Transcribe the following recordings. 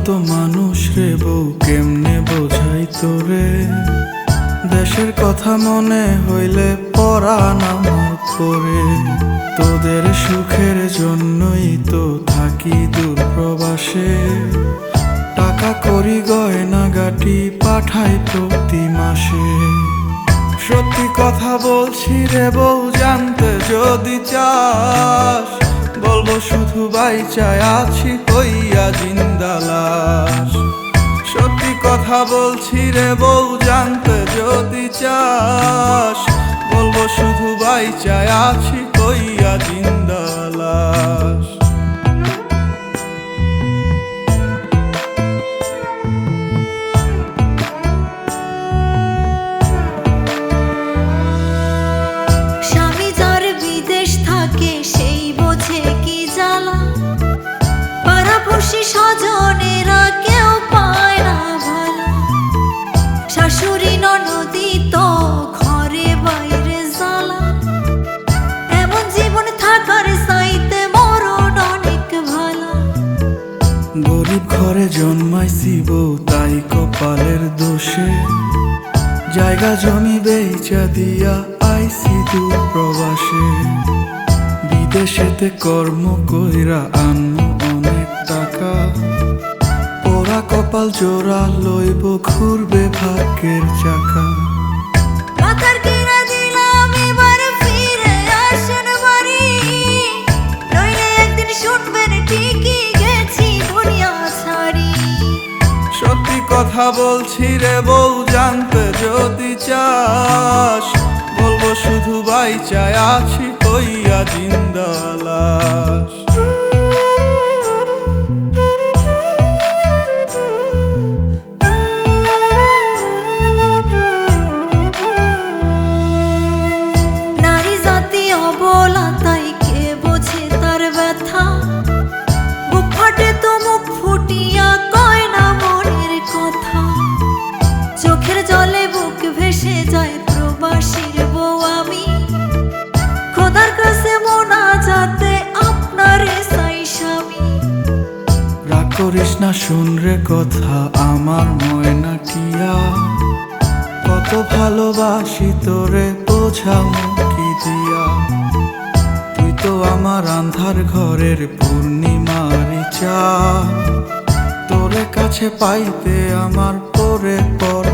কত মানুষ রে বউ, কেমনে বোঝাই তোরে? দেশের কথা মনে হইলে পড়া নাম করে তোদের সুখের জন্যই তো থাকি দূর প্রবাসে টাকা করি, গয়না গাটি পাঠাই প্রতি মাসে। সত্যি কথা বলছি রে বউ, জানতে যদি চাস বলব, শুধু বাইচায় আছি হইয়া জিন্দালাস সত্যি কথা বলছি রে বউ, জানতে যদি চাস। বলব, শুধু বাইচায় আছি হইয়া জিন্দালাস গরিব ঘরে জন্মাইছি তাই কপালের দোষে। জায়গা জমি বেচা দিয়া আইসি দূর প্রবাসে। বিদেশেতে কর্ম কইরা আনমু অনেক টাকা। ওরা কপাল জোড়া লইব ঘুরবে ভাগ্যের চাকা। বলছি রে বউ জানতে যদি চাস বলব শুধু বাই চায় আছি হইয়া জিন্দালাস করিস না শুনরে কথা, আমার ময়না টিয়া কত ভালোবাসি তোরে বোঝা মুখি দিয়া। তুই তো আমার আন্ধার ঘরের পূর্ণিমারি চা তোরে কাছে পাইতে আমার পরে পরাণ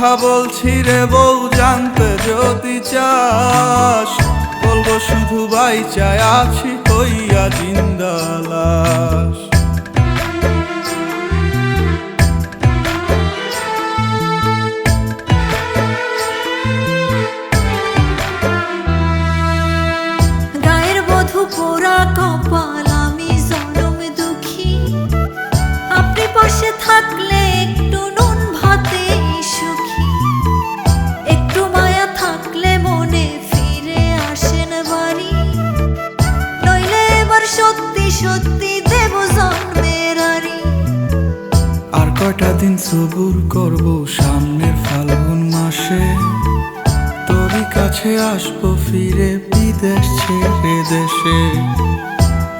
কথা বলছি রে বউ জানতে যদি চাস বলব শুধু বাইচায় আছি হইয়া জিন্দালাস আর কয়টা দিন সবুর করব সামনের ফাল্গুন মাসে। তোরই কাছে আসব ফিরে বিদেশ ছেড়ে দেশে।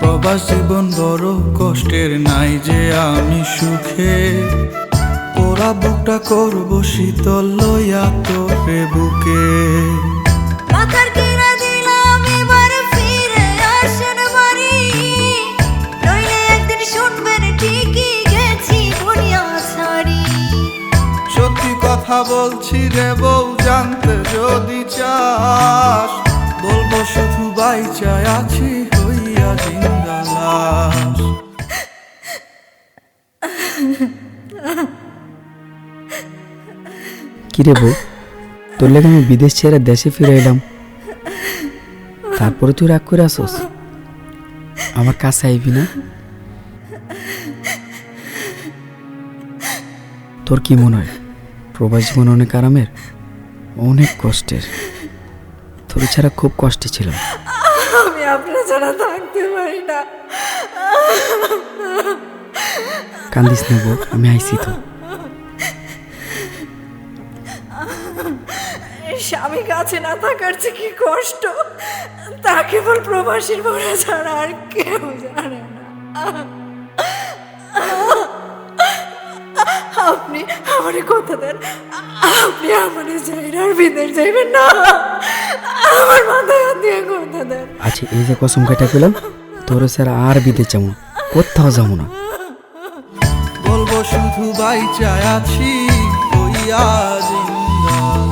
প্রবাস জীবন বড় কষ্টের, নাই যে আমি সুখে। ওরা বুকটা করব শীতল লইয়া তোরে বুকে। কথা বলছি রে বউ, জানতে যদি চাস, বলব শুধু বাইচায় আছি, হইয়া জিন্দালাস কিরে বউ, তোর লেগে আমি বিদেশ ছেড়ে দেশে ফিরে এলাম। তারপরে তুই রাগ করে আসোস। আমার কাছে আইবি না। তোর কি মনে হয়? প্রবাস জীবন অনেক আরামের অনেক কষ্টের। তোর ছাড়া খুব কষ্টে ছিল আমি আপনার ছাড়া থাকতে পারি না। কান্দিস না বউ আমি আইসি তো। স্বামী কাছে না থাকার যে কি কষ্ট তা কেবল প্রবাসীর মনে ছাড়া আর কেউ জানে না। আপনি আমার কথা দেন। আপনি আমার জায়গার বিদেশ যাইবেন না। আমার মাথায় হাত দিয়ে কথা দেন। আচ্ছা এই যে কসম কেটে পেলাম তোর স্যার আর বিদে যাব না কোথাও যাব না। বলব শুধু বাইচায় আছি হইয়া জিন্দালাল